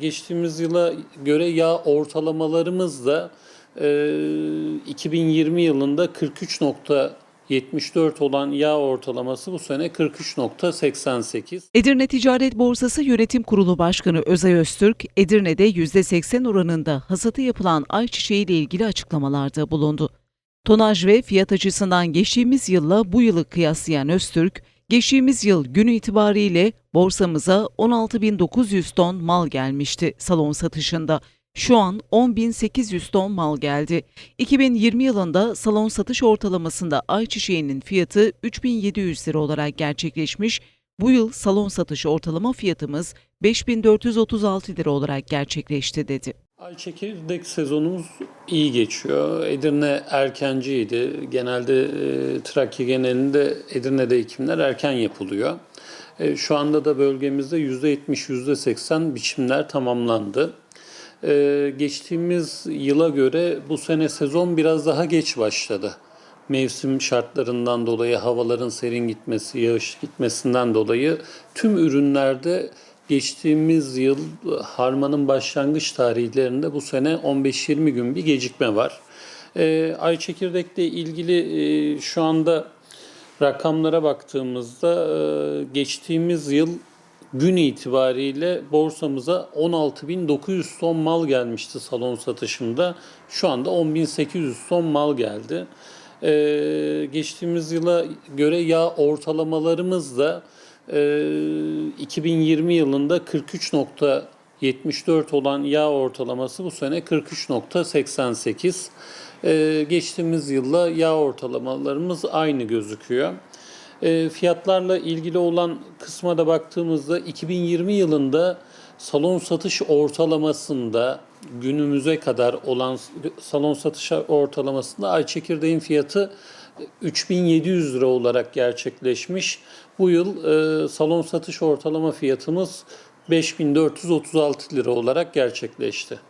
Geçtiğimiz yıla göre yağ ortalamalarımız da e, 2020 yılında 43.74 olan yağ ortalaması bu sene 43.88. Edirne Ticaret Borsası Yönetim Kurulu Başkanı Özay Öztürk, Edirne'de %80 oranında hasatı yapılan ayçiçeği ile ilgili açıklamalarda bulundu. Tonaj ve fiyat açısından geçtiğimiz yılla bu yılı kıyaslayan Öztürk, geçtiğimiz yıl gün itibariyle borsamıza 16.900 ton mal gelmişti salon satışında. Şu an 10.800 ton mal geldi. 2020 yılında salon satış ortalamasında ayçiçeğinin fiyatı 3700 lira olarak gerçekleşmiş, bu yıl salon satış ortalama fiyatımız 5436 lira olarak gerçekleşti dedi. Ay çekirdek sezonumuz iyi geçiyor. Edirne erkenciydi. Genelde e, Trakya genelinde Edirne'de ekimler erken yapılıyor. E, şu anda da bölgemizde %70, %80 biçimler tamamlandı. E, geçtiğimiz yıla göre bu sene sezon biraz daha geç başladı. Mevsim şartlarından dolayı, havaların serin gitmesi, yağış gitmesinden dolayı tüm ürünlerde geçtiğimiz yıl harmanın başlangıç tarihlerinde bu sene 15-20 gün bir gecikme var. E, ay çekirdekle ilgili e, şu anda rakamlara baktığımızda e, geçtiğimiz yıl gün itibariyle borsamıza 16.900 ton mal gelmişti salon satışında. Şu anda 10.800 ton mal geldi. Ee, geçtiğimiz yıla göre yağ ortalamalarımız da e, 2020 yılında 43.74 olan yağ ortalaması bu sene 43.88. Ee, geçtiğimiz yılla yağ ortalamalarımız aynı gözüküyor. E, fiyatlarla ilgili olan kısma da baktığımızda 2020 yılında salon satış ortalamasında günümüze kadar olan salon satış ortalamasında ay çekirdeğin fiyatı 3700 lira olarak gerçekleşmiş. Bu yıl e, salon satış ortalama fiyatımız 5436 lira olarak gerçekleşti.